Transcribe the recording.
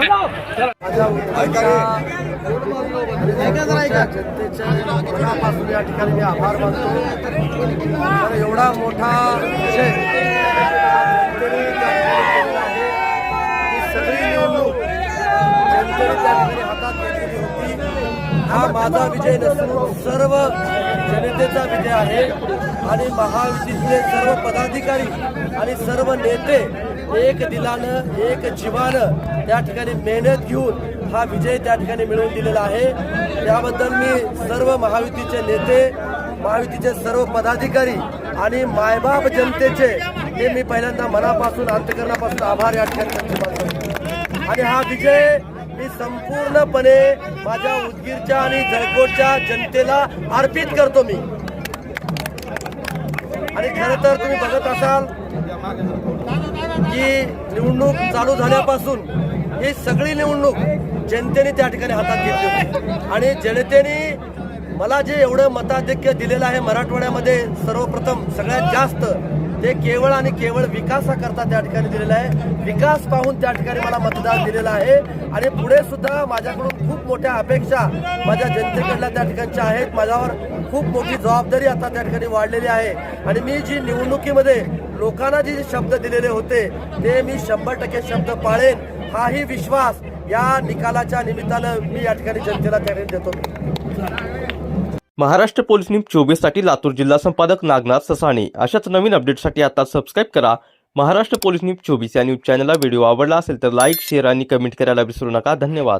जनतेच्या या ठिकाणी मी आभार मानतो तर एवढा मोठा विषय सगळी निवडणूक जनतेने त्या ठिकाणी हातात घेतलेली होती. हा माझा विजय नसून सर्व जनतेचा विजय आहे. आणि महायुतीतले सर्व पदाधिकारी आणि सर्व नेते एक दिलानं एक जीवानं त्या ठिकाणी मेहनत घेऊन हा विजय त्या ठिकाणी मिळवून दिलेला आहे. त्याबद्दल मी सर्व महायुतीचे नेते महायुतीचे सर्व पदाधिकारी आणि मायबाप जनतेचे हे मी पहिल्यांदा मनापासून अंतकरणापासून आभार या ठिकाणी आणि हा विजय मी संपूर्णपणे माझ्या उदगीरच्या आणि जळकोटच्या जनतेला अर्पित करतो मी. आणि खरं तर तुम्ही बघत असाल की निवडणूक चालू झाल्यापासून ही सगळी निवडणूक जनतेने त्या ठिकाणी हातात घेतली होती. आणि जनतेने मला जे एवढं मताधिक्य दिलेलं आहे मराठवाड्यामध्ये सर्वप्रथम सगळ्यात जास्त ते केवळ आणि केवळ विकासाकरता त्या ठिकाणी दिलेलं आहे. विकास पाहून त्या ठिकाणी मला मतदान दिलेलं आहे. आणि पुढे सुद्धा माझ्याकडून खूप मोठ्या अपेक्षा माझ्या जनतेकडल्या त्या ठिकाणच्या आहेत. माझ्यावर खूप मोठी जबाबदारी आता त्या ठिकाणी वाढलेली आहे. आणि मी जी निवडणुकीमध्ये लोकांना जे शब्द दिलेले होते ते मी शंभर टक्के शब्द पाळेन. हाही विश्वास या निकालाच्या निमित्तानं मी या ठिकाणी जनतेला त्या देतो. महाराष्ट्र पोलीस न्यूज चोवीससाठी लातूर जिल्हा संपादक नागनाथ ससाणे. अशाच नवीन अपडेटसाठी आता सबस्क्राईब करा. महाराष्ट्र पोलीस न्यूज चोवीस या न्यूज चॅनलला व्हिडिओ आवडला असेल तर लाईक शेअर आणि कमेंट करायला विसरू नका. धन्यवाद.